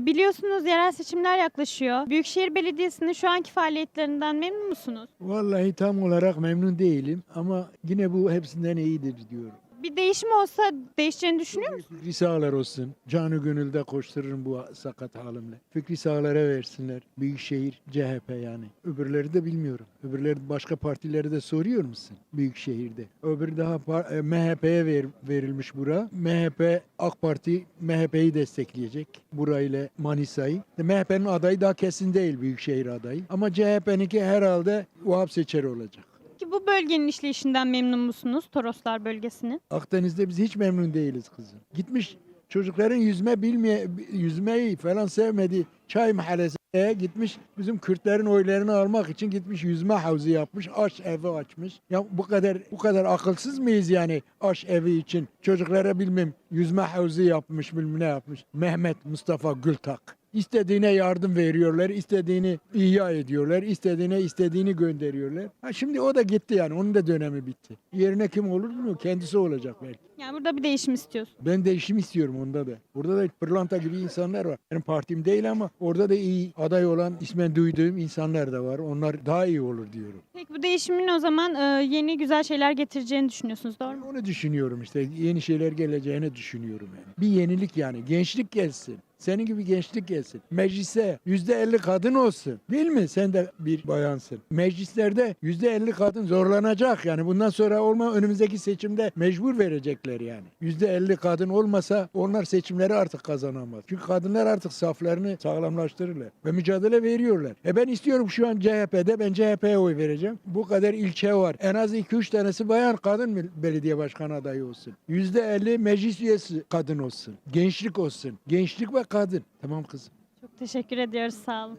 Ee, biliyorsunuz yerel seçimler yaklaşıyor. Büyükşehir Belediyesi'nin şu anki faaliyetlerinden memnun musunuz? Vallahi tam olarak memnun değilim ama yine bu hepsinden iyidir diyorum. Bir değişim olsa değişeceğini düşünüyor musunuz? Fikri sağlar olsun. Canı gönülde koştururum bu sakat halimle. Fikri sağlara versinler. Büyükşehir, CHP yani. Öbürleri de bilmiyorum. Öbürleri başka partileri de soruyor musun? Büyükşehir'de. Öbür daha e, MHP'ye ver, verilmiş bura. MHP, AK Parti MHP'yi destekleyecek. Burayla Manisa'yı. MHP'nin adayı daha kesin değil Büyükşehir adayı. Ama CHP'ninki herhalde Vahap Seçer olacak. Bu bölgenin işleyişinden memnun musunuz? Toroslar bölgesinin. Akdeniz'de biz hiç memnun değiliz kızım. Gitmiş çocukların yüzme bilmeye yüzmeyi falan sevmediği çay mahallesine gitmiş bizim Kürtlerin oylarını almak için gitmiş yüzme havuzu yapmış, aş evi açmış. Ya bu kadar bu kadar akılsız mıyız yani aş evi için? Çocuklara bilmem yüzme havuzu yapmış, bilmem ne yapmış. Mehmet Mustafa Gültak. İstediğine yardım veriyorlar, istediğini ihya ediyorlar, istediğine istediğini gönderiyorlar. Ha şimdi o da gitti yani, onun da dönemi bitti. Yerine kim olur bilmiyorum, kendisi olacak belki. Yani burada bir değişim istiyorsun. Ben değişim istiyorum onda da. Burada da pırlanta gibi insanlar var. Benim partim değil ama orada da iyi aday olan ismen duyduğum insanlar da var. Onlar daha iyi olur diyorum. Peki bu değişimin o zaman e, yeni güzel şeyler getireceğini düşünüyorsunuz doğru mu? Onu düşünüyorum işte. Yeni şeyler geleceğini düşünüyorum yani. Bir yenilik yani. Gençlik gelsin. Senin gibi gençlik gelsin. Meclise yüzde elli kadın olsun. Değil mi? Sen de bir bayansın. Meclislerde yüzde elli kadın zorlanacak yani. Bundan sonra olma önümüzdeki seçimde mecbur verecekler yani. Yüzde elli kadın olmasa onlar seçimleri artık kazanamaz. Çünkü kadınlar artık saflarını sağlamlaştırırlar. Ve mücadele veriyorlar. E ben istiyorum şu an CHP'de ben CHP'ye oy vereceğim. Bu kadar ilçe var. En az 2-3 tanesi bayan kadın belediye başkanı adayı olsun. Yüzde elli meclis üyesi kadın olsun. Gençlik olsun. Gençlik ve kadın. Tamam kızım. Çok teşekkür ediyoruz sağ olun.